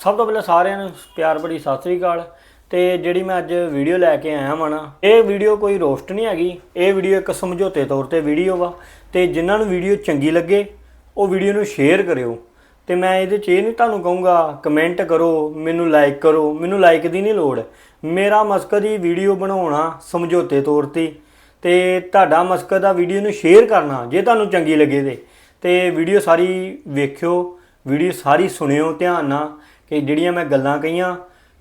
ਸਭ ਤੋਂ ਪਹਿਲਾਂ ਸਾਰਿਆਂ ਨੂੰ ਪਿਆਰ ਭਰੀ ਸਤਿ ਸ੍ਰੀ ਅਕਾਲ ਤੇ ਜਿਹੜੀ ਮੈਂ ਅੱਜ ਵੀਡੀਓ ਲੈ ਕੇ ਆਇਆ ਵਾਂ ਨਾ, ਇਹ ਵੀਡੀਓ ਕੋਈ ਰੋਸਟ ਨਹੀਂ ਹੈਗੀ, ਇਹ ਵੀਡੀਓ ਇੱਕ ਸਮਝੌਤੇ ਤੌਰ ਤੇ ਵੀਡੀਓ ਵਾ ਤੇ ਜਿਨ੍ਹਾਂ ਨੂੰ ਵੀਡੀਓ ਚੰਗੀ ਲੱਗੇ, ਉਹ ਵੀਡੀਓ ਨੂੰ ਸ਼ੇਅਰ ਕਰਿਓ। ਤੇ ਮੈਂ ਇਹਦੇ 'ਚ ਇਹ ਨਹੀਂ ਤੁਹਾਨੂੰ ਕਹੂੰਗਾ ਕਮੈਂਟ ਕਰੋ, ਮੈਨੂੰ ਲਾਈਕ ਕਰੋ, ਮੈਨੂੰ ਲਾਈਕ ਦੀ ਨਹੀਂ ਲੋੜ। ਮੇਰਾ ਮਸਕਦ ਹੀ ਵੀਡੀਓ ਬਣਾਉਣਾ ਸਮਝੌਤੇ ਤੌਰ ਤੇ ਤੇ ਤੁਹਾਡਾ ਮਕਸਦ ਆ ਵੀਡੀਓ ਨੂੰ ਸ਼ੇਅਰ ਕਰਨਾ, ਜੇ ਤੁਹਾਨੂੰ ਚੰਗੀ ਲੱਗੇ ਤੇ। ਤੇ ਵੀਡੀਓ ਸਾਰੀ ਵੇਖਿਓ, ਵੀਡੀਓ ਸਾਰੀ ਸੁਣਿਓ, ਧਿਆਨ ਨਾਲ। ਕਿ ਜਿਹੜੀਆਂ ਮੈਂ ਗੱਲਾਂ ਕਹੀਆਂ,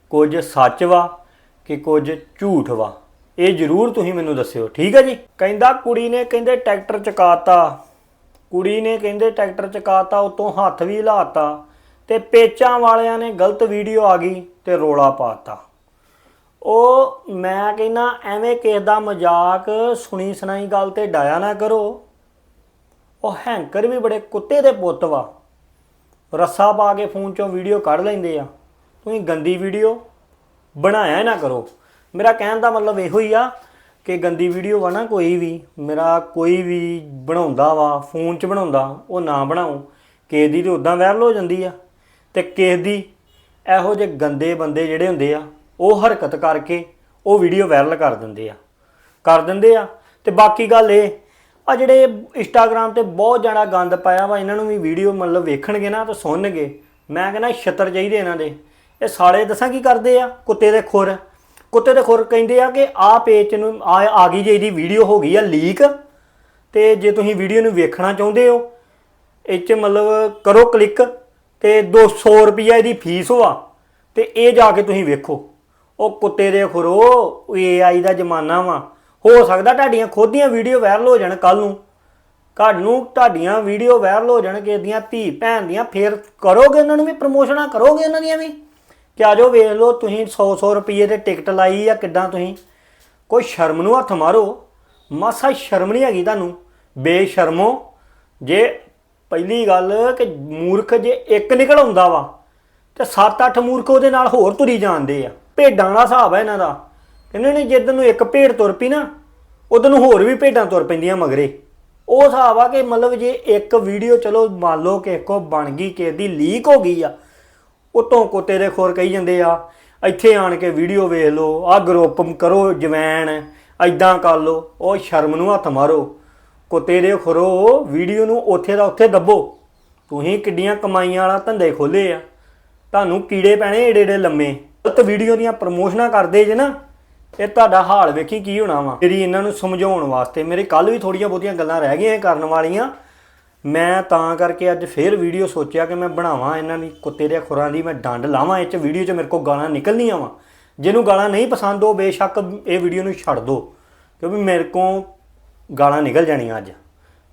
ਕੁਝ ਸੱਚ ਵਾ ਕਿ ਕੁਝ ਝੂਠ ਵਾ। ਇਹ ਜ਼ਰੂਰ ਤੁਸੀਂ ਮੈਨੂੰ ਦੱਸਿਓ, ਠੀਕ ਹੈ ਜੀ? ਕਹਿੰਦਾ, ਕੁੜੀ ਨੇ ਕਹਿੰਦੇ ਟਰੈਕਟਰ ਚਕਾਤਾ। ਕੁੜੀ ਨੇ ਕਹਿੰਦੇ ਟਰੈਕਟਰ ਚਕਾਤਾ, ਉਤੋਂ ਹੱਥ ਵੀ ਹਿਲਾਤਾ ਤੇ ਪੇਚਾਂ ਵਾਲਿਆਂ ਨੇ ਗਲਤ ਵੀਡੀਓ ਆ ਗਈ ਤੇ ਰੋਲਾ ਪਾਤਾ। ਉਹ, ਮੈਂ ਕਹਿੰਦਾ, ਐਵੇਂ ਕਿਸੇ ਦਾ ਮਜ਼ਾਕ ਸੁਣੀ ਸੁਣਾਈ ਗੱਲ ਤੇ ਡਾਇਆ ਨਾ ਕਰੋ। ਉਹ ਹੈਂਕਰ ਵੀ ਬੜੇ ਕੁੱਤੇ ਦੇ ਪੁੱਤ ਵਾ। ਰੱਸਾ ਪਾ ਕੇ ਫੋਨ ਚੋਂ ਵੀਡੀਓ ਕੱਢ ਲੈਂਦੇ ਆ। ਤੁਸੀਂ ਗੰਦੀ ਵੀਡੀਓ ਬਣਾਇਆ ਹੀ ਨਾ ਕਰੋ। ਮੇਰਾ ਕਹਿਣ ਦਾ ਮਤਲਬ ਇਹੋ ਹੀ ਆ ਕਿ ਗੰਦੀ ਵੀਡੀਓ ਵਾ ਨਾ ਕੋਈ ਵੀ, ਮੇਰਾ ਕੋਈ ਵੀ ਬਣਾਉਂਦਾ ਵਾ, ਫੋਨ 'ਚ ਬਣਾਉਂਦਾ, ਉਹ ਨਾ ਬਣਾਓ। ਕਿਸੇ ਦੀ ਤੇ ਉਦਾਂ ਵਾਇਰਲ ਹੋ ਜਾਂਦੀ ਆ ਤੇ ਕਿਸੇ ਦੀ ਇਹੋ ਜਿਹੇ ਗੰਦੇ ਬੰਦੇ ਜਿਹੜੇ ਹੁੰਦੇ ਆ, ਉਹ ਹਰਕਤ ਕਰਕੇ ਉਹ ਵੀਡੀਓ ਵਾਇਰਲ ਕਰ ਦਿੰਦੇ ਆ। ਕਰ ਦਿੰਦੇ ਆ। ਤੇ ਬਾਕੀ ਗੱਲ ਇਹ ਆ ਜਿਹੜੇ ਇੰਸਟਾਗ੍ਰam ਤੇ ਬਹੁਤ ਜ਼ਿਆਦਾ ਗੰਦ ਪਾਇਆ ਵਾ, ਇਹਨਾਂ ਨੂੰ ਵੀ ਵੀਡੀਓ ਮਤਲਬ ਵੇਖਣਗੇ ਨਾ ਤਾਂ ਸੁਣਨਗੇ। ਮੈਂ ਕਹਿੰਦਾ ਛੱਤਰ ਚਾਹੀਦੇ ਇਹਨਾਂ ਦੇ। ਇਹ ਸਾਲੇ ਦੱਸਾਂ ਕੀ ਕਰਦੇ ਆ? ਕੁੱਤੇ ਦੇ ਖੁਰ। ਕੁੱਤੇ ਦੇ ਖੁਰ ਕਹਿੰਦੇ ਆ ਕਿ ਆ ਪੇਜ ਨੂੰ ਆ ਆ ਗਈ ਜੇ ਇਹਦੀ ਵੀਡੀਓ ਹੋ ਗਈ ਆ ਲੀਕ ਤੇ ਜੇ ਤੁਸੀਂ ਵੀਡੀਓ ਨੂੰ ਵੇਖਣਾ ਚਾਹੁੰਦੇ ਹੋ, ਇਹ 'ਚ ਮਤਲਬ ਕਰੋ ਕਲਿੱਕ ਤੇ 200 ਰੁਪਈਆ ਇਹਦੀ ਫੀਸ ਵਾ, ਤੇ ਇਹ ਜਾ ਕੇ ਤੁਸੀਂ ਵੇਖੋ। ਉਹ ਕੁੱਤੇ ਦੇ ਖੁਰੋ AI ਦਾ ਜ਼ਮਾਨਾ ਵਾ। ਹੋ ਸਕਦਾ ਤੁਹਾਡੀਆਂ ਖੁਦ ਦੀਆਂ ਵੀਡੀਓ ਵਾਇਰਲ ਹੋ ਜਾਣ ਕੱਲ ਨੂੰ। ਕੱਲ ਨੂੰ ਤੁਹਾਡੀਆਂ ਵੀਡੀਓ ਵਾਇਰਲ ਹੋ ਜਾਣ ਕਿਸੇ ਦੀਆਂ ਧੀ ਭੈਣ ਦੀਆਂ, ਫੇਰ ਕਰੋਗੇ ਉਹਨਾਂ ਨੂੰ ਵੀ ਪ੍ਰਮੋਸ਼ਨਾਂ ਕਰੋਗੇ ਉਹਨਾਂ ਦੀਆਂ ਵੀ? ਕਿ ਆ ਜਾਓ ਵੇਖ ਲਓ, ਤੁਸੀਂ 100 100 ਰੁਪਏ 'ਤੇ ਟਿਕਟ ਲਾਈ ਆ ਕਿੱਦਾਂ ਤੁਸੀਂ? ਕੋਈ ਸ਼ਰਮ ਨੂੰ ਹੱਥ ਮਾਰੋ। ਮਾਸਾ ਸ਼ਰਮ ਨਹੀਂ ਹੈਗੀ ਤੁਹਾਨੂੰ। ਬੇਸ਼ਰਮੋ ਜੇ ਪਹਿਲੀ ਗੱਲ ਕਿ ਮੂਰਖ ਜੇ ਇੱਕ ਨਿਕਲ ਆਉਂਦਾ ਵਾ, ਤੇ 7-8 ਮੂਰਖ ਉਹਦੇ ਨਾਲ ਹੋਰ ਤੁਰੀ ਜਾਂਦੇ ਆ। ਭੇਡਾਂ ਦਾ ਹਿਸਾਬ ਹੈ ਇਹਨਾਂ ਦਾ। ਕਹਿੰਦੇ ਨੇ ਜਿੱਦਨ ਨੂੰ ਇੱਕ ਭੇਡ ਤੁਰ ਪਈ ਨਾ ਉਦੋਂ ਨੂੰ ਹੋਰ ਵੀ ਭੇਡਾਂ ਤੁਰ ਪੈਂਦੀਆਂ ਮਗਰੇ। ਉਹ ਹਿਸਾਬ ਆ ਕਿ ਮਤਲਬ ਜੇ ਇੱਕ ਵੀਡੀਓ ਚਲੋ ਮੰਨ ਲਓ ਕਿ ਇੱਕੋ ਬਣ ਗਈ ਕਿ ਇਹਦੀ ਲੀਕ ਹੋ ਗਈ ਆ, ਉਤੋਂ ਕੁੱਤੇ ਦੇ ਖੋਰ ਕਹੀ ਜਾਂਦੇ ਆ, ਇੱਥੇ ਆਣ ਕੇ ਵੀਡੀਓ ਵੇਖ ਲਓ ਆ ਗਰੁੱਪ ਕਰੋ ਜਵੈਣ ਐਦਾਂ ਕਰ ਲਓ, ਉਹ ਸ਼ਰਮ ਨੂੰ ਹੱਥ ਮਾਰੋ। ਕੁੱਤੇ ਦੇ ਖੋਰੋ, ਵੀਡੀਓ ਨੂੰ ਉੱਥੇ ਦਾ ਉੱਥੇ ਦੱਬੋ। ਤੁਸੀਂ ਕਿੱਡੀਆਂ ਕਮਾਈਆਂ ਵਾਲਾ ਧੰਦੇ ਖੋਲੇ ਆ। ਤੁਹਾਨੂੰ ਕੀੜੇ ਪੈਣੇ ਏਡੇ ਏਡੇ ਲੰਮੇ। ਗਲਤ ਵੀਡੀਓ ਦੀਆਂ ਪ੍ਰਮੋਸ਼ਨਾਂ ਕਰਦੇ ਜੇ ਨਾ ਇਹ ਤੁਹਾਡਾ ਹਾਲ ਵੇਖੀ ਕੀ ਹੋਣਾ ਵਾ? ਜਿਹੜੀ ਇਹਨਾਂ ਨੂੰ ਸਮਝਾਉਣ ਵਾਸਤੇ ਮੇਰੇ ਕੱਲ ਵੀ ਥੋੜੀਆਂ ਬਹੁਤੀਆਂ ਗੱਲਾਂ ਰਹਿ ਗਈਆਂ ਕਰਨ ਵਾਲੀਆਂ। ਮੈਂ ਤਾਂ ਕਰਕੇ ਅੱਜ ਫੇਰ ਵੀਡੀਓ ਸੋਚਿਆ ਕਿ ਮੈਂ ਬਣਾਵਾਂ ਇਹਨਾਂ ਦੀ, ਕੁੱਤੇ ਦੇ ਖੁਰਾਂ ਦੀ, ਮੈਂ ਡੰਡ ਲਾਵਾਂ ਇਹ ਚ, ਵੀਡੀਓ ਚ ਮੇਰੇ ਕੋਲ ਗਾਲਾਂ ਨਿਕਲਣੀਆਂ ਵਾ। ਜਿਹਨੂੰ ਗਾਲਾਂ ਨਹੀਂ ਪਸੰਦ ਹੋ ਬੇਸ਼ੱਕ ਇਹ ਵੀਡੀਓ ਨੂੰ ਛੱਡ ਦਿਓ ਕਿਉਂਕਿ ਮੇਰੇ ਕੋਲ ਗਾਲਾਂ ਨਿਕਲ ਜਾਣੀਆਂ ਅੱਜ।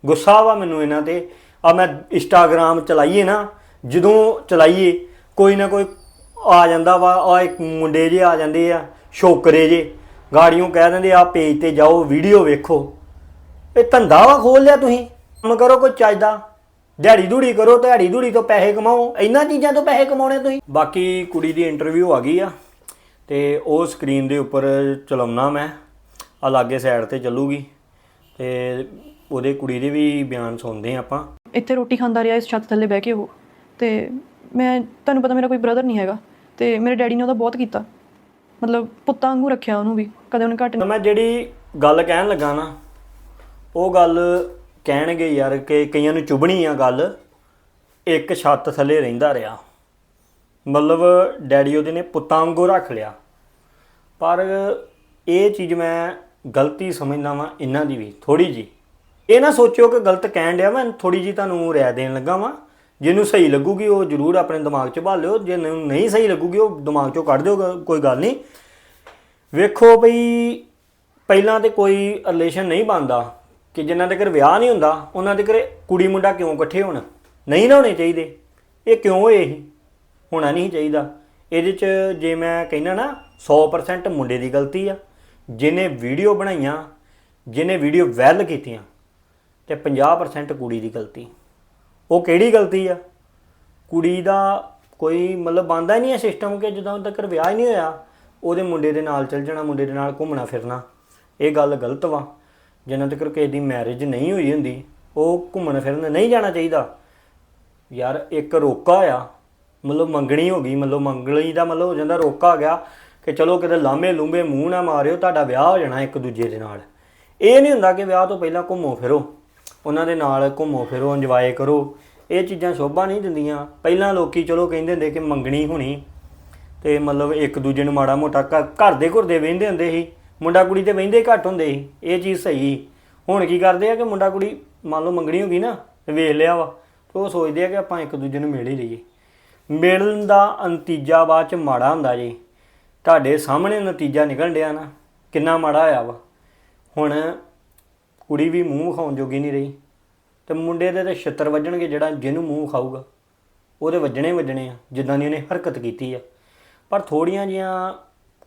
ਗੁੱਸਾ ਵਾ ਮੈਨੂੰ ਇਹਨਾਂ ਤੇ। ਆ ਮੈਂ ਇੰਸਟਾਗ੍ਰam ਚਲਾਈਏ ਨਾ, ਜਦੋਂ ਚਲਾਈਏ, ਕੋਈ ਨਾ ਕੋਈ ਆ ਜਾਂਦਾ ਵਾ ਆ ਇੱਕ ਮੁੰਡੇ ਜੇ ਆ ਜਾਂਦੇ ਆ। ਛੋਕਰੇ ਜੇ। ਗਾੜੀਆਂ ਕਹਿ ਦਿੰਦੇ ਆ ਪੇਜ ਤੇ ਜਾਓ ਵੀਡੀਓ ਵੇਖੋ। ਇਹ ਧੰਦਾ ਵਾ, ਖੋਲ ਲਿਆ ਤੁਸੀਂ। ਕੰਮ ਕਰੋ ਕੋਈ ਚੱਜਦਾ। ਦਿਹਾੜੀ ਧੂੜੀ ਕਰੋ ਦਿਹਾੜੀ ਧੂੜੀ ਤੋਂ ਪੈਸੇ ਕਮਾਓ। ਇਹਨਾਂ ਚੀਜ਼ਾਂ ਤੋਂ ਪੈਸੇ ਕਮਾਉਣੇ ਤੁਸੀਂ। ਬਾਕੀ ਕੁੜੀ ਦੀ ਇੰਟਰਵਿਊ ਆ ਗਈ ਆ, ਤੇ ਉਹ ਸਕਰੀਨ ਦੇ ਉੱਪਰ ਚਲਾਉਣਾ ਮੈਂ। ਆ ਲਾਗੇ ਸਾਈਡ ਤੇ ਚੱਲੂਗੀ। ਤੇ ਉਹਦੇ ਕੁੜੀ ਦੇ ਵੀ ਬਿਆਨ ਸੁਣਦੇ ਆ ਆਪਾਂ। ਇੱਥੇ ਰੋਟੀ ਖਾਂਦਾ ਰਿਹਾ, ਇਸ ਛੱਤ ਥੱਲੇ ਬਹਿ ਕੇ ਉਹ। ਤੇ ਮੈਂ, ਤੁਹਾਨੂੰ ਪਤਾ ਮੇਰਾ ਕੋਈ ਬ੍ਰਦਰ ਨਹੀਂ ਹੈਗਾ। ਤੇ ਮੇਰੇ ਡੈਡੀ ਨੇ ਉਹਦਾ ਬਹੁਤ ਕੀਤਾ। ਮਤਲਬ ਪੁੱਤਾਂ ਵਾਂਗੂ ਰੱਖਿਆ ਉਹਨੂੰ ਵੀ, ਕਦੇ ਉਹਨੇ ਘੱਟ ਤਾਂ ਮੈਂ ਜਿਹੜੀ ਗੱਲ ਕਹਿਣ ਲੱਗਾ ਨਾ, ਉਹ ਗੱਲ ਕਹਿਣਗੇ ਯਾਰ ਕਿ ਕਈਆਂ ਨੂੰ ਚੁਭਣੀ ਆ ਗੱਲ, ਇੱਕ ਛੱਤ ਥੱਲੇ ਰਹਿੰਦਾ ਰਿਹਾ। ਮਤਲਬ ਡੈਡੀ ਉਹਦੇ ਨੇ ਪੁੱਤਾਂ ਵਾਂਗੂ ਰੱਖ ਲਿਆ। ਪਰ ਇਹ ਚੀਜ਼ ਮੈਂ ਗਲਤੀ ਸਮਝਦਾ ਵਾਂ ਇਹਨਾਂ ਦੀ ਵੀ ਥੋੜੀ ਜੀ ਇਹ ਨਾ ਸੋਚਿਓ ਕਿ ਗਲਤ ਕਹਿਣ ਡਿਆ ਮੈਂ ਥੋੜੀ ਜੀ ਤੁਹਾਨੂੰ ਰਾਇ ਦੇਣ ਲੱਗਾ ਵਾਂ। ਜਿਹਨੂੰ ਸਹੀ ਲੱਗੂਗੀ ਉਹ ਜ਼ਰੂਰ ਆਪਣੇ ਦਿਮਾਗ 'ਚ ਭਾਲ ਲਿਓ ਜੇ ਨਹੀਂ ਸਹੀ ਲੱਗੂਗੀ ਉਹ ਦਿਮਾਗ 'ਚੋਂ ਕੱਢ ਦਿਓ ਕੋਈ ਗੱਲ ਨਹੀਂ। ਵੇਖੋ ਬਈ, ਪਹਿਲਾਂ ਤੇ ਕੋਈ ਰਿਲੇਸ਼ਨ ਨਹੀਂ ਬਣਦਾ ਕਿ ਜਿਨ੍ਹਾਂ ਦੇ ਘਰ ਵਿਆਹ ਨਹੀਂ ਹੁੰਦਾ, ਉਹਨਾਂ ਦੇ ਘਰੇ ਕੁੜੀ ਮੁੰਡਾ ਕਿਉਂ ਇਕੱਠੇ ਹੋਣ? ਨਹੀਂ ਨਾ ਹੋਣੇ ਚਾਹੀਦੇ। ਇਹ ਕਿਉਂ ਹੋਏ ਇਹ? ਹੋਣਾ ਨਹੀਂ ਚਾਹੀਦਾ। ਇਹਦੇ 'ਚ ਜੇ ਮੈਂ ਕਹਿਣਾ ਨਾ 100% ਮੁੰਡੇ ਦੀ ਗਲਤੀ ਆ। ਜਿਹਨੇ ਵੀਡੀਓ ਬਣਾਈਆਂ, ਜਿਹਨੇ ਵੀਡੀਓ ਵਾਇਰਲ ਕੀਤੀਆਂ, ਤੇ 50% ਕੁੜੀ ਦੀ ਗਲਤੀ। ਉਹ ਕਿਹੜੀ ਗਲਤੀ ਆ? ਕੁੜੀ ਦਾ ਕੋਈ ਮਤਲਬ ਬੰਦਾ ਹੀ ਨਹੀਂ ਹੈ ਸਿਸਟਮ ਕਿ ਜਦੋਂ ਤੱਕ ਵਿਆਹ ਹੀ ਨਹੀਂ ਹੋਇਆ, ਉਹਦੇ ਮੁੰਡੇ ਦੇ ਨਾਲ ਚੱਲ ਜਾਣਾ, ਮੁੰਡੇ ਦੇ ਨਾਲ ਘੁੰਮਣਾ ਫਿਰਨਾ। ਇਹ ਗੱਲ ਗਲਤ ਵਾ। ਜਿੰਨਾ ਤੱਕ ਕਿਸੇ ਦੀ ਮੈਰਿਜ ਨਹੀਂ ਹੋਈ ਹੁੰਦੀ, ਉਹ ਘੁੰਮਣ ਫਿਰਨ ਨਹੀਂ ਜਾਣਾ ਚਾਹੀਦਾ। ਯਾਰ, ਇੱਕ ਰੋਕਾ ਆ। ਮਤਲਬ ਮੰਗਣੀ ਹੋ ਗਈ, ਮਤਲਬ ਮੰਗਣੀ ਦਾ ਮਤਲਬ ਹੋ ਜਾਂਦਾ, ਰੋਕਾ ਆ ਗਿਆ ਕਿ ਚਲੋ ਕਿਤੇ ਲਾਂਬੇ ਲੂੰਬੇ ਮੂੰਹ ਨਾ ਮਾਰਿਓ, ਤੁਹਾਡਾ ਵਿਆਹ ਹੋ ਜਾਣਾ ਇੱਕ ਦੂਜੇ ਦੇ ਨਾਲ। ਇਹ ਨਹੀਂ ਹੁੰਦਾ ਕਿ ਵਿਆਹ ਤੋਂ ਪਹਿਲਾਂ ਘੁੰਮੋ ਫਿਰੋ। ਉਹਨਾਂ ਦੇ ਨਾਲ ਘੁੰਮੋ ਫਿਰੋ ਇੰਜੋਏ ਕਰੋ। ਇਹ ਚੀਜ਼ਾਂ ਸ਼ੋਭਾ ਨਹੀਂ ਦਿੰਦੀਆਂ। ਪਹਿਲਾਂ ਲੋਕੀ ਚਲੋ ਕਹਿੰਦੇ ਹੁੰਦੇ ਕਿ ਮੰਗਣੀ ਹੋਣੀ। ਤੇ ਮਤਲਬ ਇੱਕ ਦੂਜੇ ਨੂੰ ਮਾੜਾ ਮੋਟਾ ਘ- ਘਰ ਦੇ ਘੁਰ ਦੇ ਵਹਿੰਦੇ ਹੁੰਦੇ ਸੀ। ਮੁੰਡਾ ਕੁੜੀ ਤੇ ਵਹਿੰਦੇ ਘੱਟ ਹੁੰਦੇ ਸੀ। ਇਹ ਚੀਜ਼ ਸਹੀ। ਹੁਣ ਕੀ ਕਰਦੇ ਆ ਕਿ ਮੁੰਡਾ ਕੁੜੀ ਮੰਨ ਲਓ ਮੰਗਣੀ ਹੋ ਗਈ ਨਾ ਤੇ ਵੇਖ ਲਿਆ ਵਾ। ਤੇ ਉਹ ਸੋਚਦੇ ਆ ਕਿ ਆਪਾਂ ਇੱਕ ਦੂਜੇ ਨੂੰ ਮਿਲ ਹੀ ਲਈਏ। ਮਿਲਣ ਦਾ ਨਤੀਜਾ ਬਾਅਦ ਚ ਮਾੜਾ ਹੁੰਦਾ ਜੀ। ਤੁਹਾਡੇ ਸਾਹਮਣੇ ਨਤੀਜਾ ਨਿਕਲਣ ਡਿਆ ਨਾ। ਕਿੰਨਾ ਮਾੜਾ ਹੋਇਆ ਵਾ। ਹੁਣ ਕੁੜੀ ਵੀ ਮੂੰਹ ਵਿਖਾਉਣ ਜੋਗੀ ਨਹੀਂ ਰਹੀ ਤੇ ਮੁੰਡੇ ਦੇ ਤੇ ਛਿੱਤਰ ਵੱਜਣਗੇ ਜਿਹੜਾ ਜਿਹਨੂੰ ਮੂੰਹ ਖਾਊਗਾ ਉਹਦੇ ਵੱਜਣੇ ਹੀ ਵੱਜਣੇ ਆ, ਜਿੱਦਾਂ ਦੀ ਉਹਨੇ ਹਰਕਤ ਕੀਤੀ ਆ। ਪਰ ਥੋੜੀਆਂ ਜੀਆਂ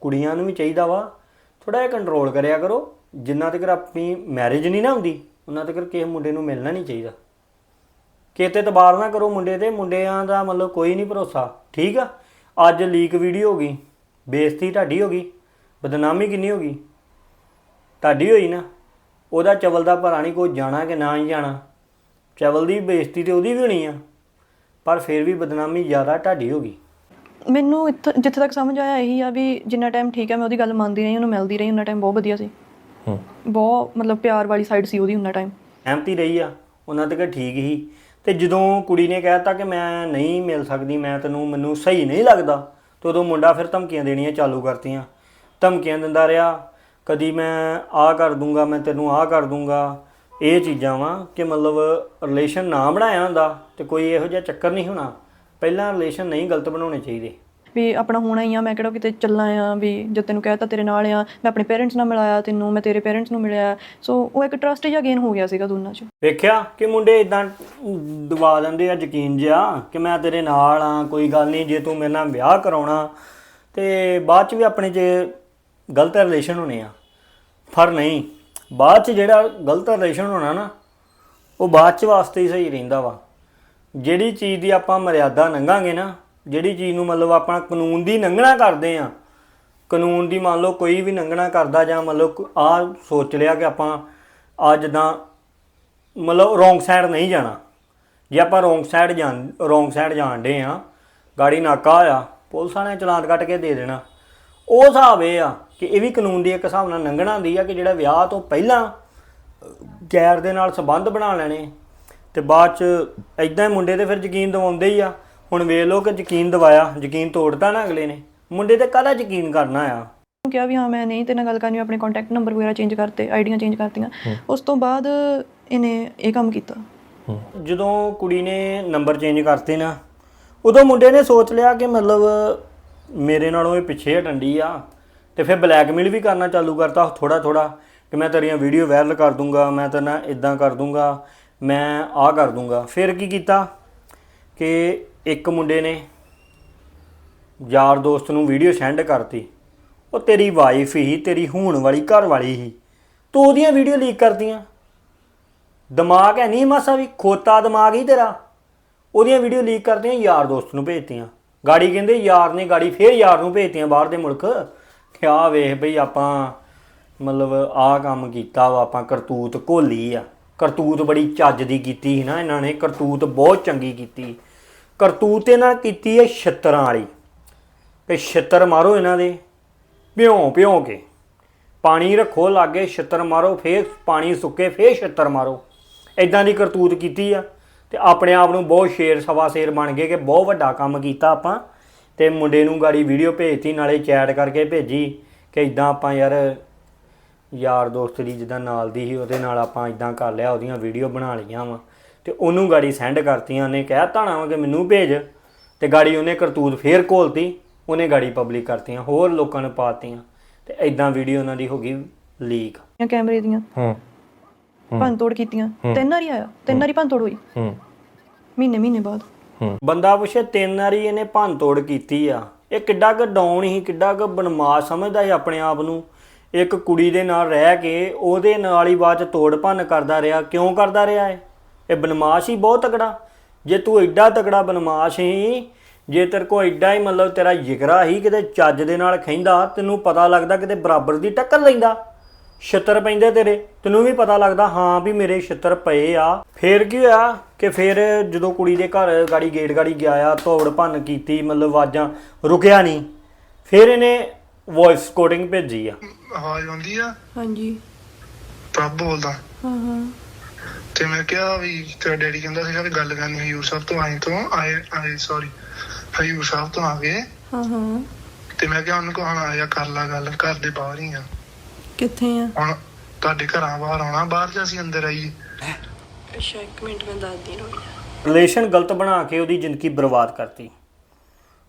ਕੁੜੀਆਂ ਨੂੰ ਵੀ ਚਾਹੀਦਾ ਵਾ ਥੋੜਾ ਜਿਹਾ ਕੰਟਰੋਲ ਕਰਿਆ ਕਰੋ। ਜਿੰਨਾ ਤੱਕ ਆਪਣੀ ਮੈਰਿਜ ਨਹੀਂ ਨਾ ਹੁੰਦੀ, ਉਹਨਾਂ ਤੱਕ ਕਿਸੇ ਮੁੰਡੇ ਨੂੰ ਮਿਲਣਾ ਨਹੀਂ ਚਾਹੀਦਾ। ਕਿਤੇ ਤਬਾਰ ਨਾ ਕਰੋ ਮੁੰਡੇ ਤੇ, ਮੁੰਡਿਆਂ ਦਾ ਮਤਲਬ ਕੋਈ ਨਹੀਂ ਭਰੋਸਾ, ਠੀਕ ਆ? ਅੱਜ ਲੀਕ ਵੀਡੀਓ ਹੋ ਗਈ, ਬੇਇੱਜ਼ਤੀ ਤੁਹਾਡੀ ਹੋ ਗਈ, ਬਦਨਾਮੀ ਕਿੰਨੀ ਹੋ ਗਈ? ਤੁਹਾਡੀ ਹੋਈ ਨਾ। ਉਹਦਾ ਚਵਲ ਦਾ ਭਰਾ ਨਹੀਂ ਕੋਈ ਜਾਣਾ ਕਿ ਨਾ ਹੀ ਜਾਣਾ। ਚਵਲ ਦੀ ਬੇਇੱਜ਼ਤੀ ਤੇ ਉਹਦੀ ਵੀ ਹੋਣੀ ਆ ਪਰ ਫਿਰ ਵੀ ਬਦਨਾਮੀ ਜ਼ਿਆਦਾ ਤੁਹਾਡੀ ਹੋ ਗਈ। ਮੈਨੂੰ ਇੱਥੋਂ ਜਿੱਥੇ ਤੱਕ ਸਮਝ ਆਇਆ ਇਹੀ ਆ ਵੀ ਜਿੰਨਾ ਟਾਈਮ ਠੀਕ ਹੈ ਮੈਂ ਉਹਦੀ ਗੱਲ ਮੰਨਦੀ ਰਹੀ ਉਹਨੂੰ ਮਿਲਦੀ ਰਹੀ ਉਹਨਾਂ ਟਾਈਮ ਬਹੁਤ ਵਧੀਆ ਸੀ। ਹੂੰ। ਬਹੁਤ ਮਤਲਬ ਪਿਆਰ ਵਾਲੀ ਸਾਈਡ ਸੀ ਉਹਦੀ ਉਹਨਾਂ ਟਾਈਮ ਐਮਤੀ ਰਹੀ ਆ ਉਹਨਾਂ ਤੱਕ ਠੀਕ ਹੀ। ਤੇ ਜਦੋਂ ਕੁੜੀ ਨੇ ਕਹਿਤਾ ਕਿ ਮੈਂ ਨਹੀਂ ਮਿਲ ਸਕਦੀ ਮੈਂ ਤੈਨੂੰ ਮੈਨੂੰ ਸਹੀ ਨਹੀਂ ਲੱਗਦਾ ਤੇ ਉਦੋਂ ਮੁੰਡਾ ਫਿਰ ਧਮਕੀਆਂ ਦੇਣੀਆਂ ਚਾਲੂ ਕਰਤੀਆਂ। ਧਮਕੀਆਂ ਦਿੰਦਾ ਰਿਹਾ ਕਦੀ ਮੈਂ ਆਹ ਕਰ ਦੂੰਗਾ ਮੈਂ ਤੈਨੂੰ ਆਹ ਕਰ ਦੂੰਗਾ। ਇਹ ਚੀਜ਼ਾਂ ਵਾ ਕਿ ਮਤਲਬ ਰਿਲੇਸ਼ਨ ਨਾ ਬਣਾਇਆ ਹੁੰਦਾ ਤੇ ਕੋਈ ਇਹੋ ਜਿਹਾ ਚੱਕਰ ਨਹੀਂ ਹੋਣਾ। ਪਹਿਲਾਂ ਰਿਲੇਸ਼ਨ ਨਹੀਂ ਗਲਤ ਬਣਾਉਣੇ ਚਾਹੀਦੇ। ਵੀ ਆਪਣਾ ਹੋਣਾ ਹੀ ਆ ਮੈਂ ਕਿਹੜਾ ਕਿਤੇ ਚੱਲਣਾ ਆ ਵੀ ਜਦ ਤੈਨੂੰ ਕਹਿਤਾ ਤੇਰੇ ਨਾਲ ਆ ਮੈਂ ਆਪਣੇ ਪੇਰੈਂਟਸ ਨਾਲ ਮਿਲਾਇਆ ਤੈਨੂੰ ਮੈਂ ਤੇਰੇ ਪੇਰੈਂਟਸ ਨੂੰ ਮਿਲਿਆ। ਸੋ ਉਹ ਇੱਕ ਟਰਸਟ ਜਿਹਾ ਗੇਨ ਹੋ ਗਿਆ ਸੀਗਾ ਦੋਨਾਂ 'ਚ। ਵੇਖਿਆ ਕਿ ਮੁੰਡੇ ਇਦਾਂ ਦਵਾ ਦਿੰਦੇ ਆ ਯਕੀਨ ਜਿਆ ਕਿ ਮੈਂ ਤੇਰੇ ਨਾਲ ਆ ਕੋਈ ਗੱਲ ਨਹੀਂ ਜੇ ਤੂੰ ਮੇਰੇ ਨਾਲ ਵਿਆਹ ਕਰਾਉਣਾ ਤੇ ਬਾਅਦ ਚ ਵੀ ਆਪਣੇ 'ਚ ਗਲਤ ਰਿਲੇਸ਼ਨ ਹੋਣੇ ਆ। ਪਰ ਨਹੀਂ। ਬਾਅਦ ਚ ਜਿਹੜਾ ਗਲਤ ਰਿਲੇਸ਼ਨ ਹੋਣਾ ਨਾ, ਉਹ ਬਾਅਦ ਚ ਵਾਸਤੇ ਹੀ ਸਹੀ ਰਹਿੰਦਾ ਵਾ। ਜਿਹੜੀ ਚੀਜ਼ ਦੀ ਆਪਾਂ ਮਰਿਆਦਾ ਲੰਘਾਂਗੇ ਨਾ, ਜਿਹੜੀ ਚੀਜ਼ ਨੂੰ ਮਤਲਬ ਆਪਾਂ ਕਾਨੂੰਨ ਦੀ ਲੰਘਣਾ ਕਰਦੇ ਆ, ਕਾਨੂੰਨ ਦੀ ਮੰਨ ਲਓ ਕੋਈ ਵੀ ਲੰਘਣਾ ਕਰਦਾ ਜਾਂ ਮਤਲਬ ਆ ਸੋਚ ਲਿਆ ਕਿ ਆਪਾਂ ਆ ਜਿੱਦਾਂ ਮਤਲਬ ਰੋਂਗ ਸਾਈਡ ਨਹੀਂ ਜਾਣਾ। ਜੇ ਆਪਾਂ ਰੋਂਗ ਸਾਈਡ ਜਾਂ ਰੋਂਗ ਸਾਈਡ ਜਾਣਦੇ ਆ, ਗਾੜੀ ਨਾਕਾ ਆ ਪੁਲਿਸ ਵਾਲਿਆਂ ਨੇ ਚਲਾਨ ਕੱਟ ਕੇ ਦੇ ਦੇਣਾ। ਉਹ ਹਿਸਾਬ ਇਹ ਆ ਕਿ ਇਹ ਵੀ ਕਾਨੂੰਨ ਦੀ ਇੱਕ ਹਿਸਾਬ ਨਾਲ ਲੰਘਣਾ ਹੁੰਦੀ ਆ ਕਿ ਜਿਹੜਾ ਵਿਆਹ ਤੋਂ ਪਹਿਲਾਂ ਗੈਰ ਦੇ ਨਾਲ ਸਬੰਧ ਬਣਾ ਲੈਣੇ। ਤੇ ਬਾਅਦ ਚ ਐਦਾਂ ਹੀ ਮੁੰਡੇ ਤੇ ਫਿਰ ਯਕੀਨ ਦਿਵਾਉਂਦੇ ਹੀ ਆ। ਹੁਣ ਵੇਖ ਲਓ ਕਿ ਯਕੀਨ ਦਿਵਾਇਆ ਯਕੀਨ ਤੋੜਦਾ ਨਾ ਅਗਲੇ ਨੇ। ਮੁੰਡੇ ਤੇ ਕਾਹਦਾ ਯਕੀਨ ਕਰਨਾ ਆ? ਉਹਨੂੰ ਕਿਹਾ ਵੀ ਹਾਂ ਮੈਂ ਨਹੀਂ ਤੇਰੇ ਨਾਲ ਗੱਲ ਕਰਨੀ ਆਪਣੇ ਕੰਟੈਕਟ ਨੰਬਰ ਵਗੈਰਾ ਚੇਂਜ ਕਰਤੇ ਆਈਡੀਆਂ ਚੇਂਜ ਕਰਤੀਆਂ। ਉਸ ਤੋਂ ਬਾਅਦ ਇਹਨੇ ਇਹ ਕੰਮ ਕੀਤਾ। ਜਦੋਂ ਕੁੜੀ ਨੇ ਨੰਬਰ ਚੇਂਜ ਕਰਤੇ ਨਾ ਉਦੋਂ ਮੁੰਡੇ ਨੇ ਸੋਚ ਲਿਆ ਕਿ ਮਤਲਬ ਮੇਰੇ ਨਾਲੋਂ ਇਹ ਪਿੱਛੇ ਹਟੰਡੀ ਆ। ਤੇ ਫਿਰ ਬਲੈਕਮੇਲ ਵੀ ਕਰਨਾ ਚਾਲੂ ਕਰਤਾ ਥੋੜਾ ਥੋੜਾ ਕਿ ਮੈਂ ਤੇਰੀਆਂ ਵੀਡੀਓ ਵਾਇਰਲ ਕਰ ਦੂੰਗਾ, ਮੈਂ ਤੇਰੇ ਨਾਲ ਇਦਾਂ ਕਰ ਦੂੰਗਾ, ਮੈਂ ਆਹ ਕਰ ਦੂੰਗਾ। ਫਿਰ ਕੀ ਕੀਤਾ ਕਿ ਇੱਕ ਮੁੰਡੇ ਨੇ ਯਾਰ ਦੋਸਤ ਨੂੰ ਵੀਡੀਓ ਸੈਂਡ ਕਰਤੀ। ਉਹ ਤੇਰੀ ਵਾਈਫ ਹੀ, ਤੇਰੀ ਹੋਣ ਵਾਲੀ, ਘਰ ਵਾਲੀ ਹੀ। ਤੂੰ ਉਹਦੀਆਂ ਵੀਡੀਓ ਲੀਕ ਕਰਦੀਆਂ ਦਿਮਾਗ ਹੈ ਨਹੀਂ ਮਾਸਾ ਵੀ, ਖੋਤਾ ਦਿਮਾਗ ਹੀ ਤੇਰਾ। ਉਹਦੀਆਂ ਵੀਡੀਓ ਲੀਕ ਕਰਦੀਆਂ ਯਾਰ ਦੋਸਤ ਨੂੰ ਭੇਜਤੀਆਂ। ਗਾੜੀ ਕਹਿੰਦੇ ਯਾਰ ਨੇ ਗਾੜੀ ਫੇਰ ਯਾਰ ਨੂੰ ਭੇਜਤੀਆਂ ਬਾਹਰ ਦੇ ਮੁਲਕ। ਕਿ ਆ ਵੇਖ ਬਈ ਆਪਾਂ ਮਤਲਬ ਆਹ ਕੰਮ ਕੀਤਾ ਵਾ, ਆਪਾਂ ਕਰਤੂਤ ਘੋਲੀ ਆ। ਕਰਤੂਤ ਬੜੀ ਚੱਜ ਦੀ ਕੀਤੀ ਸੀ ਨਾ ਇਹਨਾਂ ਨੇ, ਕਰਤੂਤ ਬਹੁਤ ਚੰਗੀ ਕੀਤੀ। ਕਰਤੂਤ ਇਹਨਾਂ ਕੀਤੀ ਹੈ ਛਿੱਤਰਾਂ ਵਾਲੀ। ਤੇ ਛਿੱਤਰ ਮਾਰੋ ਇਹਨਾਂ ਦੇ, ਭਿਉਂ ਭਿਉਂ ਕੇ। ਪਾਣੀ ਰੱਖੋ ਲਾਗੇ, ਛਿੱਤਰ ਮਾਰੋ, ਫੇਰ ਪਾਣੀ ਸੁੱਕੇ, ਫੇਰ ਛਿੱਤਰ ਮਾਰੋ। ਇਦਾਂ ਦੀ ਕਰਤੂਤ ਕੀਤੀ ਆ। ਤੇ ਆਪਣੇ ਆਪ ਨੂੰ ਬਹੁਤ ਸ਼ੇਰ ਸਵਾ ਸ਼ੇਰ ਬਣ ਗਏ ਕਿ ਬਹੁਤ ਵੱਡਾ ਕੰਮ ਕੀਤਾ ਆਪਾਂ। ਤੇ ਮੁੰਡੇ ਨੂੰ ਗਾੜੀ ਵੀਡੀਓ ਭੇਜਤੀ ਨਾਲੇ ਚੈਟ ਕਰਕੇ ਭੇਜੀ ਕਿ ਇਦਾਂ ਆਪਾਂ ਯਾਰ ਯਾਰ ਦੋਸਤ ਦੀ ਜਿੱਦਾਂ ਨਾਲ ਦੀ ਸੀ ਉਹਦੇ ਨਾਲ ਆਪਾਂ ਇਦਾਂ ਕਰ ਲਿਆ ਉਹਦੀਆਂ ਵੀਡੀਓ ਬਣਾ ਲਈਆਂ ਵਾ। ਤੇ ਉਹਨੂੰ ਗਾੜੀ ਸੈਂਡ ਕਰਤੀਆਂ ਉਹਨੇ ਕਹਿ ਤਾਣਾ ਵਾ ਕਿ ਮੈਨੂੰ ਭੇਜ। ਤੇ ਗਾੜੀ ਉਹਨੇ ਕਰਤੂਤ ਫੇਰ ਘੋਲਤੀ ਉਹਨੇ ਗਾੜੀ ਪਬਲਿਕ ਕਰਤੀਆਂ ਹੋਰ ਲੋਕਾਂ ਨੂੰ ਪਾਤੀਆਂ ਤੇ ਇਦਾਂ ਵੀਡੀਓ ਉਹਨਾਂ ਦੀ ਹੋ ਗਈ ਲੀਕ ਕੈਮਰੇ ਦੀਆਂ। ਹੂੰ। ਭੰਨ ਤੋੜ ਕੀਤੀਆਂ। ਤਿੰਨ ਵਾਰੀ ਆਇਆ। ਤਿੰਨ ਵਾਰੀ ਭੰਨ ਤੋੜ ਹੋਈ। ਹੂੰ। ਮਹੀਨੇ ਮਹੀਨੇ ਬਾਅਦ। ਹੂੰ। ਬੰਦਾ ਪੁੱਛੇ ਤਿੰਨ ਵਾਰੀ ਇਹਨੇ ਭੰਨ ਤੋੜ ਕੀਤੀ ਆ। ਇਹ ਕਿੱਡਾ ਕੁ ਡਾਊਨ ਸੀ ਕਿੱਡਾ ਕੁ ਬਨਮਾਸ ਸਮਝਦਾ ਸੀ ਆਪਣੇ ਆਪ ਨੂੰ। ਇੱਕ ਕੁੜੀ ਦੇ ਨਾਲ ਰਹਿ ਕੇ ਉਹਦੇ ਨਾਲ ਹੀ ਬਾਅਦ ਚ ਤੋੜ ਭੰਨ ਕਰਦਾ ਰਿਹਾ। ਕਿਉਂ ਕਰਦਾ ਰਿਹਾ ਇਹ? ਇਹ ਬਨਮਾਸ ਹੀ ਬਹੁਤ ਤਕੜਾ। ਜੇ ਤੂੰ ਐਡਾ ਤਕੜਾ ਬਨਮਾਸ ਸੀ ਜੇ ਤੇਰੇ ਕੋ ਐਡਾ ਹੀ ਮਤਲਬ ਤੇਰਾ ਜਿਗਰਾ ਹੀ ਕਿਤੇ ਚੱਜ ਦੇ ਨਾਲ ਖੈਂਦਾ ਤੈਨੂੰ ਪਤਾ ਲੱਗਦਾ ਕਿਤੇ ਬਰਾਬਰ ਦੀ ਟੱਕਰ ਲੈਂਦਾ। ਛਿੱਤਰ ਪੈਂਦੇ ਤੇਰੇ? ਤੈਨੂੰ ਵੀ ਪਤਾ ਲੱਗਦਾ ਹਾਂ ਵੀ ਮੇਰੇ ਛਿੱਤਰ ਪਏ ਆ। ਫੇਰ ਕੀ ਹੋਇਆ ਕਿ ਫੇਰ ਜਦੋਂ ਕੁੜੀ ਦੇ ਘਰ ਗਾੜੀ ਗੇਟ ਗਾੜੀ ਗਿਆ ਆ ਤੋੜ ਭੰਨ ਕੀਤੀ ਮਤਲਬ ਆਵਾਜ਼ਾਂ ਰੁਕਿਆ ਨਹੀਂ ਫੇਰ ਇਹਨੇ ਵੌਇਸ ਕੋਡਿੰਗ ਭੇਜੀ ਆ। ਆਵਾਜ਼ ਆਉਂਦੀ ਆ? ਹਾਂਜੀ। ਪ੍ਰਭ ਬੋਲਦਾ। ਹਾਂ ਹਾਂ। ਤੇ ਮੈਂ ਕਿਹਾ ਵੀ ਤੇਰਾ ਡੈਡੀ ਕਹਿੰਦਾ ਸੀਗਾ ਵੀ ਗੱਲ ਕਰਨੀ ਹਯੂਰ ਸਾਹਿਬ ਤੋਂ ਆਏ ਤੋਂ ਆਏ ਆਏ ਸੌਰੀ ਹਯੂਰ ਸਾਹਿਬ ਤੋਂ ਆ ਗਏ। ਹਾਂ ਹਾਂ। ਤੇ ਮੈਂ ਕਿਹਾ ਉਹਨੂੰ ਕਹਣਾ ਆਇਆ ਕਰ ਲਾ ਗੱਲ ਘਰ ਦੇ ਬਾਹਰ ਹੀ ਆ। ਕਿੱਥੇ ਆ? ਹੁਣ ਤੁਹਾਡੇ ਘਰਾਂ ਬਾਹਰ ਆਉਣਾ ਬਾਹਰ ਜਾਂ ਅਸੀਂ ਅੰਦਰ ਆਈਏ। ਅੱਛਾ ਇੱਕ ਮਿੰਟ ਮੈਂ ਦੱਸਦੀ ਰੋਈ ਰਿਲੇਸ਼ਨ ਗਲਤ ਬਣਾ ਕੇ ਉਹਦੀ ਜ਼ਿੰਦਗੀ ਬਰਬਾਦ ਕਰਤੀ।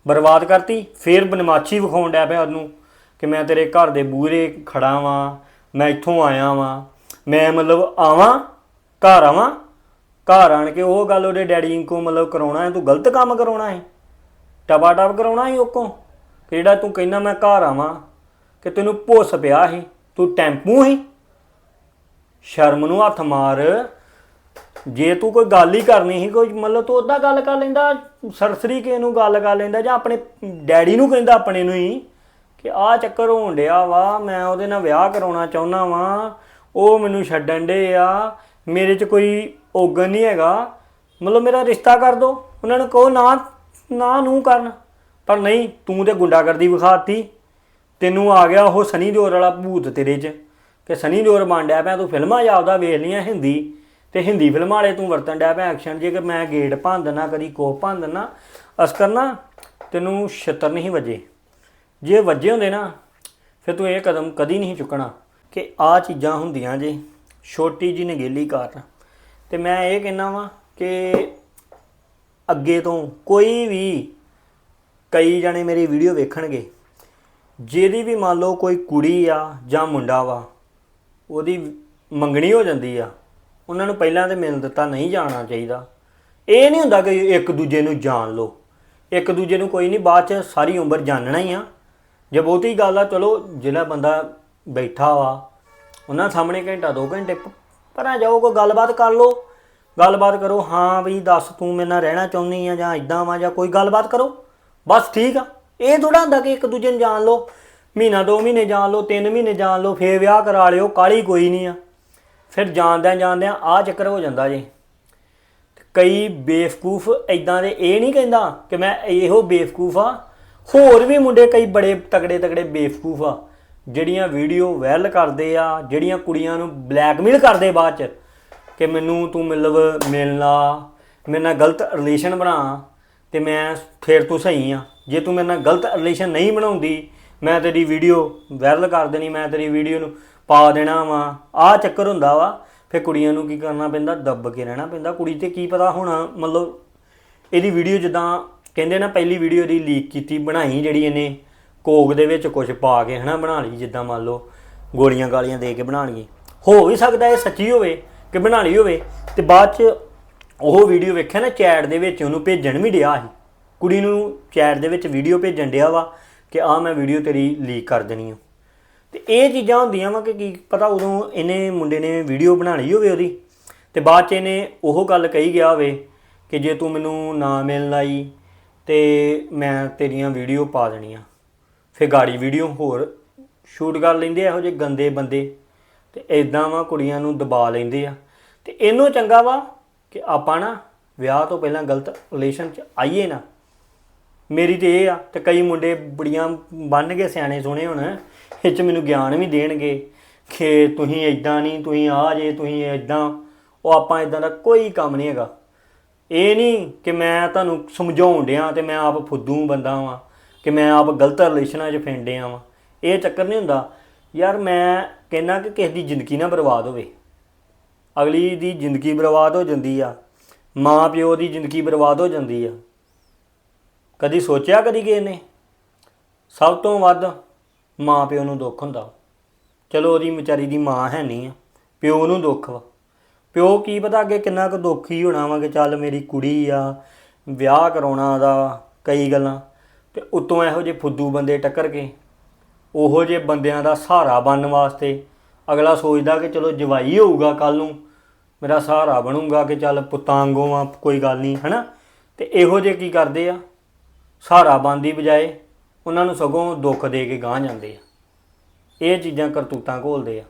ਬਰਬਾਦ ਕਰਤੀ ਫੇਰ ਬਨਮਾਚੀ ਵਿਖਾਉਣ ਡਿਆ ਪਿਆ ਉਹਨੂੰ ਕਿ ਮੈਂ ਤੇਰੇ ਘਰ ਦੇ ਬੂਹਰੇ ਖੜਾ ਵਾਂ ਮੈਂ ਇੱਥੋਂ ਆਇਆ ਵਾਂ ਮੈਂ ਮਤਲਬ ਆਵਾਂ ਘਰ ਆਵਾਂ ਘਰ ਆਣ ਕੇ ਉਹ ਗੱਲ ਉਹਦੇ ਡੈਡੀ ਕੋ ਮਤਲਬ ਕਰਾਉਣਾ ਹੈ ਤੂੰ ਗਲਤ ਕੰਮ ਕਰਾਉਣਾ ਹੈ। ਟਬਾ ਟਬ ਕਰਾਉਣਾ ਹੈ ਉਹ ਕੋ ਕਿ ਜਿਹੜਾ ਤੂੰ ਕਹਿੰਦਾ ਮੈਂ ਘਰ ਆਵਾਂ ਕਿ ਤੈਨੂੰ ਭੁੱਸ ਪਿਆ ਸੀ। ਤੂੰ ਟੈਂਪੂ ਸੀ ਸ਼ਰਮ ਨੂੰ ਹੱਥ ਮਾਰ। ਜੇ ਤੂੰ ਕੋਈ ਗੱਲ ਹੀ ਕਰਨੀ ਸੀ, ਕੋਈ ਮਤਲਬ ਤੂੰ ਉਦਾਂ ਗੱਲ ਕਰ ਲੈਂਦਾ ਸਰਸਰੀ ਕੇ ਨੂੰ ਗੱਲ ਕਰ ਲੈਂਦਾ ਜਾਂ ਆਪਣੇ ਡੈਡੀ ਨੂੰ ਕਹਿੰਦਾ ਆਪਣੇ ਨੂੰ ਹੀ ਕਿ ਆਹ ਚੱਕਰ ਹੋਣ ਡਿਆ ਵਾ, ਮੈਂ ਉਹਦੇ ਨਾਲ ਵਿਆਹ ਕਰਾਉਣਾ ਚਾਹੁੰਦਾ ਵਾਂ, ਉਹ ਮੈਨੂੰ ਛੱਡਣ ਡੇ ਆ, ਮੇਰੇ 'ਚ ਕੋਈ ਔਗਣ ਨਹੀਂ ਹੈਗਾ। ਮਤਲਬ ਮੇਰਾ ਰਿਸ਼ਤਾ ਕਰ ਦੋ। ਉਹਨਾਂ ਨੂੰ ਕਹੋ ਨਾ ਨਾ ਨੂੰ ਕਰਨ। ਪਰ ਨਹੀਂ, ਤੂੰ ਤੇ ਗੁੰਡਾਗਰਦੀ ਵਿਖਾਤੀ। ਤੈਨੂੰ ਆ ਗਿਆ ਉਹ ਸਨੀ ਦਿਓਲ ਵਾਲਾ ਭੂਤ ਤੇਰੇ 'ਚ। ਕਿ ਸਨੀ ਦਿਓਲ ਬਣ ਡਿਆ ਪਿਆ, ਤੂੰ ਫਿਲਮਾਂ ਜਾਪਦਾ ਵੇਖ ਲਈਆਂ ਹਿੰਦੀ। ਤੇ ਹਿੰਦੀ ਫਿਲਮਾਂ ਵਾਲੇ ਤੂੰ ਵਰਤਣ ਡਿਆ ਪਿਆ ਐਕਸ਼ਨ ਜੇ ਕਿ ਮੈਂ ਗੇਟ ਭੰਨ ਦਿੰਦਾ ਕਦੀ ਕੋਹ ਭੰਨ ਦਿੰਦਾ ਅਸਕਰ ਨਾ, ਤੈਨੂੰ ਛਿੱਤਰ ਨਹੀਂ ਵੱਜੇ। ਜੇ ਵੱਜੇ ਹੁੰਦੇ ਨਾ, ਫਿਰ ਤੂੰ ਇਹ ਕਦਮ ਕਦੀ ਨਹੀਂ ਚੁੱਕਣਾ ਕਿ ਆ ਚੀਜ਼ਾਂ ਹੁੰਦੀਆਂ ਜੇ, ਛੋਟੀ ਜੀ ਨਗੇਲੀ ਕਾਰਨ। ਤੇ ਮੈਂ ਇਹ ਕਹਿਣਾ ਵਾਂ ਕਿ ਅੱਗੇ ਤੋਂ ਕੋਈ ਵੀ ਕਈ ਜਣੇ ਮੇਰੀ ਵੀਡੀਓ ਵੇਖਣਗੇ। ਜਿਹਦੀ ਵੀ ਮੰਨ ਲਓ ਕੋਈ ਕੁੜੀ ਆ ਜਾਂ ਮੁੰਡਾ ਵਾ, ਉਹਦੀ ਮੰਗਣੀ ਹੋ ਜਾਂਦੀ ਆ, ਉਹਨਾਂ ਨੂੰ ਪਹਿਲਾਂ ਤੇ ਮਿਲ ਦਿੱਤਾ ਨਹੀਂ ਜਾਣਾ ਚਾਹੀਦਾ। ਇਹ ਨਹੀਂ ਹੁੰਦਾ ਕਿ ਇੱਕ ਦੂਜੇ ਨੂੰ ਜਾਣ ਲਓ। ਇੱਕ ਦੂਜੇ ਨੂੰ ਕੋਈ ਨਹੀਂ, ਬਾਅਦ ਚ ਸਾਰੀ ਉਮਰ ਜਾਣਨਾ ਹੀ ਆ। ਜੇ ਬਹੁਤੀ ਗੱਲ ਆ, ਚਲੋ, ਜਿਹੜਾ ਬੰਦਾ ਬੈਠਾ ਵਾ, ਉਹਨਾਂ ਸਾਹਮਣੇ ਘੰਟਾ, ਦੋ ਘੰਟੇ, ਪ- ਪਰਾਂ ਜਾਓ, ਕੋਈ ਗੱਲਬਾਤ ਕਰ ਲਓ। ਗੱਲਬਾਤ ਕਰੋ, ਹਾਂ ਵੀ ਦੱਸ, ਤੂੰ ਮੇਰੇ ਨਾਲ ਰਹਿਣਾ ਚਾਹੁੰਦੀ ਆ ਜਾਂ ਇਦਾਂ ਵਾ ਜਾਂ ਕੋਈ ਗੱਲਬਾਤ ਕਰੋ। ਬਸ ਠੀਕ ਆ। ਇਹ ਥੋੜਾ ਹੁੰਦਾ ਕਿ ਇੱਕ ਦੂਜੇ ਨੂੰ ਜਾਣ ਲਓ, ਮਹੀਨਾ, ਦੋ ਮਹੀਨੇ ਜਾਣ ਲਓ, ਤਿੰਨ ਮਹੀਨੇ ਜਾਣ ਲਓ, ਫੇਰ ਵਿਆਹ ਕਰਾ ਲਿਓ ਕਾਲੀ ਕੋਈ ਨਹੀਂ ਆ। ਫਿਰ ਜਾਣਦਿਆਂ ਜਾਣਦਿਆਂ ਆ ਚੱਕਰ ਹੋ ਜਾਂਦਾ ਜੇ। ਕਈ ਬੇਵਕੂਫ ਇਦਾਂ ਦੇ ਇਹ ਨਹੀਂ ਕਹਿੰਦਾ ਕਿ ਮੈਂ ਇਹੋ ਬੇਵਕੂਫ ਆ। ਹੋਰ ਵੀ ਮੁੰਡੇ ਕਈ ਬੜੇ ਤਗੜੇ ਤਗੜੇ ਬੇਵਕੂਫ ਆ, ਜਿਹੜੀਆਂ ਵੀਡੀਓ ਵਾਇਰਲ ਕਰਦੇ ਆ, ਜਿਹੜੀਆਂ ਕੁੜੀਆਂ ਨੂੰ ਬਲੈਕਮੇਲ ਕਰਦੇ ਬਾਅਦ ਚ, ਕਿ ਮੈਨੂੰ ਤੂੰ ਮਤਲਬ ਮਿਲਣਾ, ਮੇਰੇ ਨਾਲ ਗਲਤ ਰਿਲੇਸ਼ਨ ਬਣਾ, ਤੇ ਮੈਂ ਫੇਰ ਤੂੰ ਸਹੀ ਆ। ਜੇ ਤੂੰ ਮੇਰੇ ਨਾਲ ਗਲਤ ਰਿਲੇਸ਼ਨ ਨਹੀਂ ਬਣਾਉਂਦੀ, ਮੈਂ ਤੇਰੀ ਵੀਡੀਓ ਵਾਇਰਲ ਕਰ ਦੇਣੀ, ਮੈਂ ਤੇਰੀ ਵੀਡੀਓ ਨੂੰ ਪਾ ਦੇਣਾ ਵਾ। ਆਹ ਚੱਕਰ ਹੁੰਦਾ ਵਾ, ਫੇਰ ਕੁੜੀਆਂ ਨੂੰ ਕੀ ਕਰਨਾ ਪੈਂਦਾ? ਦੱਬ ਕੇ ਰਹਿਣਾ ਪੈਂਦਾ। ਕੁੜੀ ਤੇ ਕੀ ਪਤਾ ਹੁਣ, ਮਤਲਬ ਇਹਦੀ ਵੀਡੀਓ ਜਿੱਦਾਂ ਕਹਿੰਦੇ ਨਾ, ਪਹਿਲੀ ਵੀਡੀਓ ਦੀ ਲੀਕ ਕੀਤੀ, ਬਣਾਈ ਜਿਹੜੀ ਇਹਨੇ, ਕੋਕ ਦੇ ਵਿੱਚ ਕੁਝ ਪਾ ਕੇ ਹਨਾ, ਬਣਾ ਲਈ, ਜਿੱਦਾਂ ਮੰਨ ਲਓ ਗੋਲੀਆਂ ਗਾਲੀਆਂ ਦੇ ਕੇ ਬਣਾਉਣੀ ਹੋ ਵੀ ਸਕਦਾ ਇਹ ਸੱਚੀ ਹੋਵੇ ਕਿ ਬਣਾ ਲਈ ਹੋਵੇ। ਤੇ ਬਾਅਦ ਚ ਉਹ ਵੀਡੀਓ ਵੇਖਿਆ ਨਾ ਚੈਟ ਦੇ ਵਿੱਚ ਉਹਨੂੰ ਭੇਜਣ ਵੀ ਡਿਆ ਸੀ। ਕੁੜੀ ਨੂੰ ਚੈਟ ਦੇ ਵਿੱਚ ਵੀਡੀਓ ਭੇਜਣ ਡਿਆ ਵਾ ਕਿ ਆ ਮੈਂ ਵੀਡੀਓ ਤੇਰੀ ਲੀਕ ਕਰ ਦੇਣੀ ਆ। ਤੇ ਇਹ ਚੀਜ਼ਾਂ ਹੁੰਦੀਆਂ ਵਾ ਕਿ ਕੀ ਪਤਾ ਉਦੋਂ ਇਹਨੇ ਮੁੰਡੇ ਨੇ ਵੀਡੀਓ ਬਣਾ ਲਈ ਹੋਵੇ ਉਹਦੀ। ਤੇ ਬਾਅਦ ਚ ਇਹਨੇ ਉਹ ਗੱਲ ਕਹੀ ਗਿਆ ਹੋਵੇ ਕਿ ਜੇ ਤੂੰ ਮੈਨੂੰ ਨਾ ਮਿਲਣ ਆਈ ਤੇ ਮੈਂ ਤੇਰੀਆਂ ਵੀਡੀਓ ਪਾ ਦੇਣੀਆਂ। ਫਿਰ ਗਾੜੀ ਵੀਡੀਓ ਹੋਰ ਸ਼ੂਟ ਕਰ ਲੈਂਦੇ ਆ ਇਹੋ ਜਿਹੇ ਗੰਦੇ ਬੰਦੇ। ਤੇ ਇਦਾਂ ਵਾ ਕੁੜੀਆਂ ਨੂੰ ਦਬਾ ਲੈਂਦੇ ਆ। ਤੇ ਇਹਨੂੰ ਚੰਗਾ ਵਾ ਕਿ ਆਪਾਂ ਨਾ ਵਿਆਹ ਤੋਂ ਪਹਿਲਾਂ ਗਲਤ ਰਿਲੇਸ਼ਨ ਚ ਆਈਏ ਨਾ। ਮੇਰੀ ਤੇ ਇਹ ਆ ਤੇ ਕਈ ਮੁੰਡੇ ਬੜੀਆਂ ਬੰਨ ਗਏ ਸਿਆਣੇ ਸੋਹਣੇ ਹੁਣ, ਇਹ ਚ ਮੈਨੂੰ ਗਿਆਨ ਵੀ ਦੇਣਗੇ ਕਿ ਤੁਸੀਂ ਇਦਾਂ ਨਹੀਂ, ਤੁਸੀਂ ਆ ਜੇ, ਤੁਸੀਂ ਇਦਾਂ ਉਹ ਆਪਾਂ ਇਦਾਂ ਦਾ ਕੋਈ ਕੰਮ ਨਹੀਂ ਹੈਗਾ। ਇਹ ਨਹੀਂ ਕਿ ਮੈਂ ਤੁਹਾਨੂੰ ਸਮਝਾਉਣ ਡਿਆਂ ਤੇ ਮੈਂ ਆਪ ਫੁੱਦੂ ਬੰਦਾ ਵਾਂ, ਕਿ ਮੈਂ ਆਪ ਗਲਤ ਰਿਲੇਸ਼ਨਾਂ 'ਚ ਫੈਂਡਿਆ ਵਾਂ। ਇਹ ਚੱਕਰ ਨਹੀਂ ਹੁੰਦਾ। ਯਾਰ ਮੈਂ ਕਹਿੰਨਾ ਕਿ ਕਿਸੇ ਦੀ ਜ਼ਿੰਦਗੀ ਨਾ ਬਰਬਾਦ ਹੋਵੇ। ਅਗਲੀ ਦੀ ਜ਼ਿੰਦਗੀ ਬਰਬਾਦ ਹੋ ਜਾਂਦੀ ਆ। ਮਾਂ ਪਿਓ ਦੀ ਜ਼ਿੰਦਗੀ ਬਰਬਾਦ ਹੋ ਜਾਂਦੀ ਆ। ਕਦੀ ਸੋਚਿਆ, ਕਦੀ ਕਿਸੇ ਨੇ? ਸਭ ਤੋਂ ਵੱਧ ਮਾਂ ਪਿਓ ਨੂੰ ਦੁੱਖ ਹੁੰਦਾ ਚਲੋ ਉਹਦੀ ਵਿਚਾਰੀ ਦੀ ਮਾਂ ਹੈ ਨਹੀਂ ਆ, ਪਿਓ ਨੂੰ ਦੁੱਖ ਵਾ। ਪਿਓ ਕੀ ਪਤਾ ਅੱਗੇ ਕਿੰਨਾ ਕੁ ਦੁੱਖ ਹੋਣਾ ਵਾ ਕਿ ਚੱਲ ਮੇਰੀ ਕੁੜੀ ਆ, ਵਿਆਹ ਕਰਾਉਣਾ ਦਾ ਕਈ ਗੱਲਾਂ। ਤੇ ਉਤੋਂ ਇਹੋ ਜਿਹੇ ਫੁੱਦੂ ਬੰਦੇ ਟੱਕਰ ਕੇ ਉਹੋ ਜਿਹੇ ਬੰਦਿਆਂ ਦਾ ਸਹਾਰਾ ਬਣਨ ਵਾਸਤੇ ਅਗਲਾ ਸੋਚਦਾ ਕਿ ਚਲੋ ਜਵਾਈ ਹੋਊਗਾ ਕੱਲ ਨੂੰ, ਮੇਰਾ ਸਹਾਰਾ ਬਣੂਗਾ ਕਿ ਚੱਲ ਪੁੱਤਾਂ ਵਾਂਗੂ ਆ, ਕੋਈ ਗੱਲ ਨਹੀਂ, ਹਨਾ? ਤੇ ਇਹੋ ਜਿਹੇ ਕੀ ਕਰਦੇ ਆ? ਸਹਾਰਾ ਬਣਨ ਬਜਾਏ ਉਹਨਾਂ ਨੂੰ ਸਗੋਂ ਦੁੱਖ ਦੇ ਕੇ ਗਾਂਹ ਜਾਂਦੇ ਆ। ਇਹ ਚੀਜ਼ਾਂ ਕਰਤੂਤਾਂ ਘੋਲਦੇ ਆ।